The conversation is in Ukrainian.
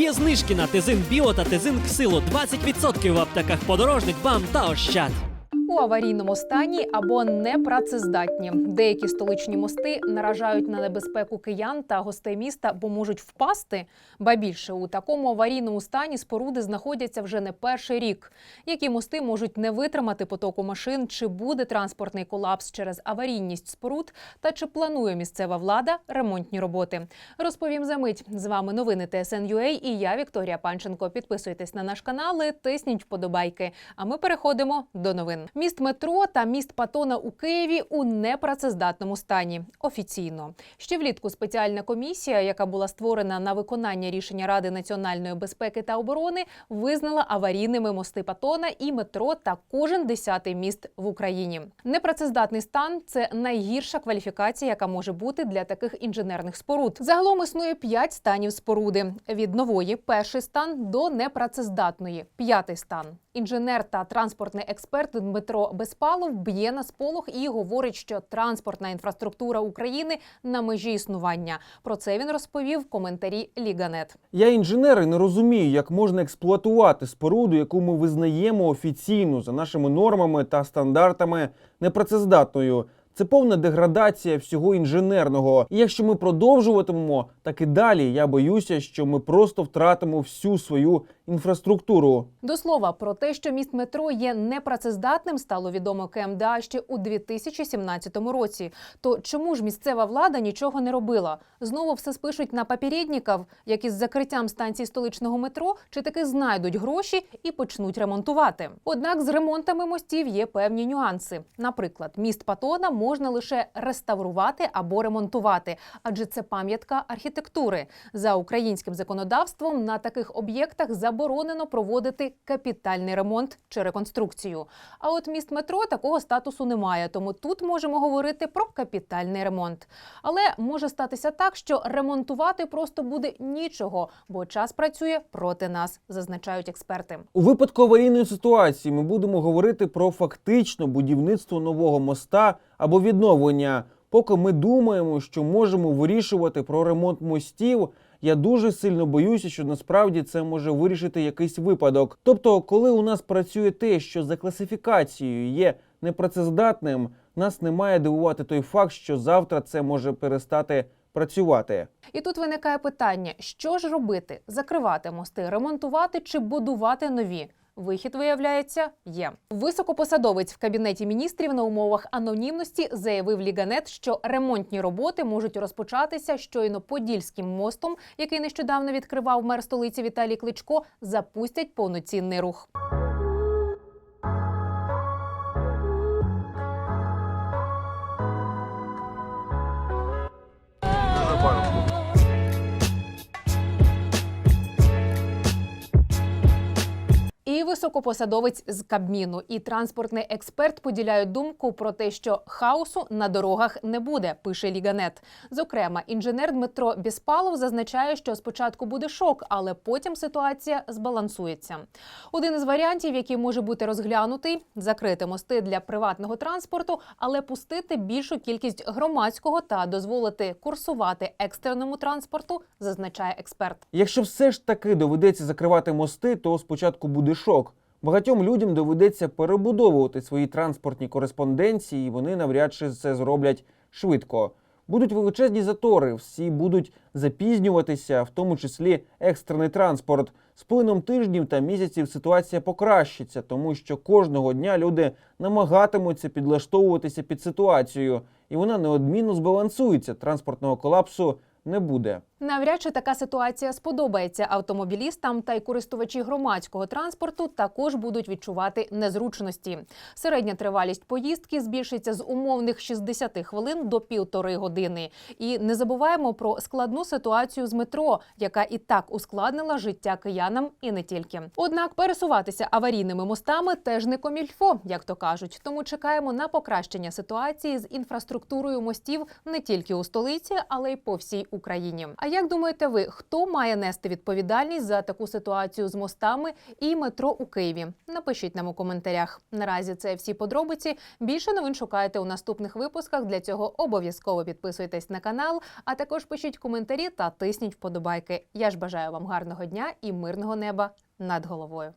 Є знижки на Тезин Біо та Тезин Ксило 20% в аптеках подорожник, бам та ощад. У аварійному стані або непрацездатні. Деякі столичні мости наражають на небезпеку киян та гостей міста, бо можуть впасти. Ба більше у такому аварійному стані споруди знаходяться вже не перший рік. Які мости можуть не витримати потоку машин? Чи буде транспортний колапс через аварійність споруд? Та чи планує місцева влада ремонтні роботи? Розповім за мить. З вами новини ТСН.UA і я Вікторія Панченко. Підписуйтесь на наш канал, і тисніть вподобайки. А ми переходимо до новин. Міст метро та міст Патона у Києві у непрацездатному стані. Офіційно ще влітку спеціальна комісія, яка була створена на виконання рішення Ради національної безпеки та оборони, визнала аварійними мости Патона і метро та кожен десятий міст в Україні. Непрацездатний стан це найгірша кваліфікація, яка може бути для таких інженерних споруд. Загалом існує п'ять станів споруди: від нової перший стан до непрацездатної п'ятий стан. Інженер та транспортний експерт Дмитро Безпалов б'є на сполох і говорить, що транспортна інфраструктура України на межі існування. Про це він розповів в коментарі Ліганет. Я інженер і не розумію, як можна експлуатувати споруду, яку ми визнаємо офіційно за нашими нормами та стандартами непрацездатною. Це повна деградація всього інженерного. І якщо ми продовжуватимемо так і далі, я боюся, що ми просто втратимо всю свою інфраструктуру. До слова про те, що міст метро є непрацездатним, стало відомо КМДА ще у 2017 році. То чому ж місцева влада нічого не робила? Знову все спишуть на попередників, як із закриттям станції столичного метро, чи таки знайдуть гроші і почнуть ремонтувати. Однак з ремонтами мостів є певні нюанси. Наприклад, міст Патона можна лише реставрувати або ремонтувати, адже це пам'ятка архітектури. За українським законодавством на таких об'єктах заборонено проводити капітальний ремонт чи реконструкцію. А от міст метро такого статусу немає, тому тут можемо говорити про капітальний ремонт. Але може статися так, що ремонтувати просто буде нічого, бо час працює проти нас, зазначають експерти. У випадку аварійної ситуації ми будемо говорити про фактично будівництво нового моста або відновлення. Поки ми думаємо, що можемо вирішувати про ремонт мостів. Я дуже сильно боюся, що насправді це може вирішити якийсь випадок. Тобто, коли у нас працює те, що за класифікацією є непрацездатним, нас не має дивувати той факт, що завтра це може перестати працювати. І тут виникає питання: що ж робити? Закривати мости, ремонтувати чи будувати нові? Вихід виявляється є. Високопосадовець в кабінеті міністрів на умовах анонімності заявив Ліганет, що ремонтні роботи можуть розпочатися щойно подільським мостом, який нещодавно відкривав мер столиці Віталій Кличко, запустять повноцінний рух. І високопосадовець з Кабміну, і транспортний експерт поділяють думку про те, що хаосу на дорогах не буде. Пише Ліганет. Зокрема, інженер Дмитро Біспалов зазначає, що спочатку буде шок, але потім ситуація збалансується. Один із варіантів, який може бути розглянутий, закрити мости для приватного транспорту, але пустити більшу кількість громадського та дозволити курсувати екстреному транспорту, зазначає експерт. Якщо все ж таки доведеться закривати мости, то спочатку буде шок. Багатьом людям доведеться перебудовувати свої транспортні кореспонденції, і вони навряд чи це зроблять швидко. Будуть величезні затори, всі будуть запізнюватися, в тому числі екстрений транспорт. З плином тижнів та місяців ситуація покращиться, тому що кожного дня люди намагатимуться підлаштовуватися під ситуацію, і вона неодмінно збалансується. Транспортного колапсу не буде. Навряд чи така ситуація сподобається автомобілістам та й користувачі громадського транспорту також будуть відчувати незручності. Середня тривалість поїздки збільшиться з умовних 60 хвилин до півтори години. І не забуваємо про складну ситуацію з метро, яка і так ускладнила життя киянам і не тільки. Однак пересуватися аварійними мостами теж не комільфо, як то кажуть. Тому чекаємо на покращення ситуації з інфраструктурою мостів не тільки у столиці, але й по всій Україні. А як думаєте ви, хто має нести відповідальність за таку ситуацію з мостами і метро у Києві? Напишіть нам у коментарях. Наразі це всі подробиці. Більше новин шукайте у наступних випусках. Для цього обов'язково підписуйтесь на канал, а також пишіть коментарі та тисніть вподобайки. Я ж бажаю вам гарного дня і мирного неба над головою.